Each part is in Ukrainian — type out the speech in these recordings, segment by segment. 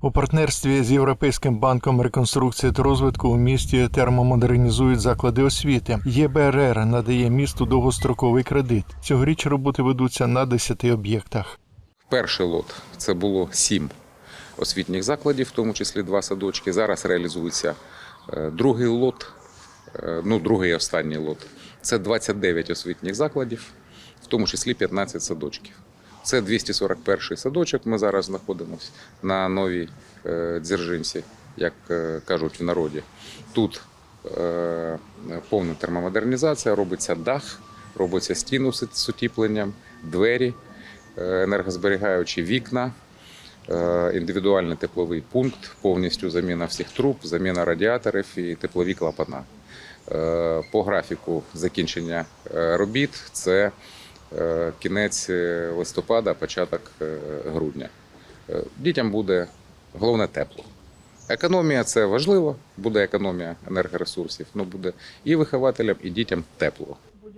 У партнерстві з Європейським банком реконструкції та розвитку у місті термомодернізують заклади освіти. ЄБРР надає місту довгостроковий кредит. Цьогоріч роботи ведуться на 10 об'єктах. Перший лот це було сім освітніх закладів, в тому числі два садочки. Зараз реалізується е, другий лот, е, ну другий останній лот. Це 29 освітніх закладів, в тому числі 15 садочків. Це 241 садочок. Ми зараз знаходимося на новій е, Дзержинці, як е, кажуть в народі. Тут е, повна термомодернізація, робиться дах, робиться стіну з утіпленням, двері, енергозберігаючі вікна, індивідуальний тепловий пункт, повністю заміна всіх труб, заміна радіаторів і теплові клапана. По графіку закінчення робіт це кінець е, листопада, початок е, грудня. Е, Дітям буде головне тепло. Економія це важливо, буде економія енергоресурсів, ну буде і вихователям, і дітям тепло.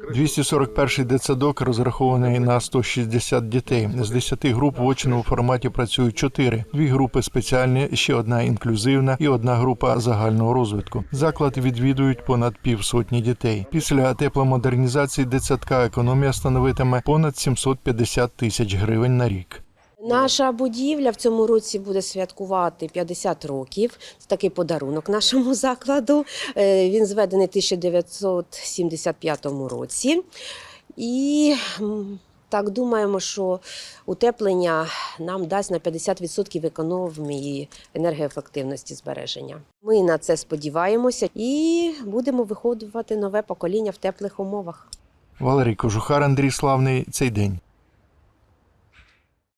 241-й дитсадок розрахований на 160 дітей. З 10 груп в очному форматі працюють 4. Дві групи спеціальні, ще одна інклюзивна і одна група загального розвитку. Заклад відвідують понад півсотні дітей. Після тепломодернізації дитсадка економія становитиме понад 750 тисяч гривень на рік. Наша будівля в цьому році буде святкувати 50 років. Це такий подарунок нашому закладу. Е, Він зведений в 1975 році. І так думаємо, що утеплення нам дасть на 50% економії енергоефективності збереження. Ми на це сподіваємося і будемо виходувати нове покоління в теплих умовах. Валерій Кожухар, Андрій Славний. Цей день.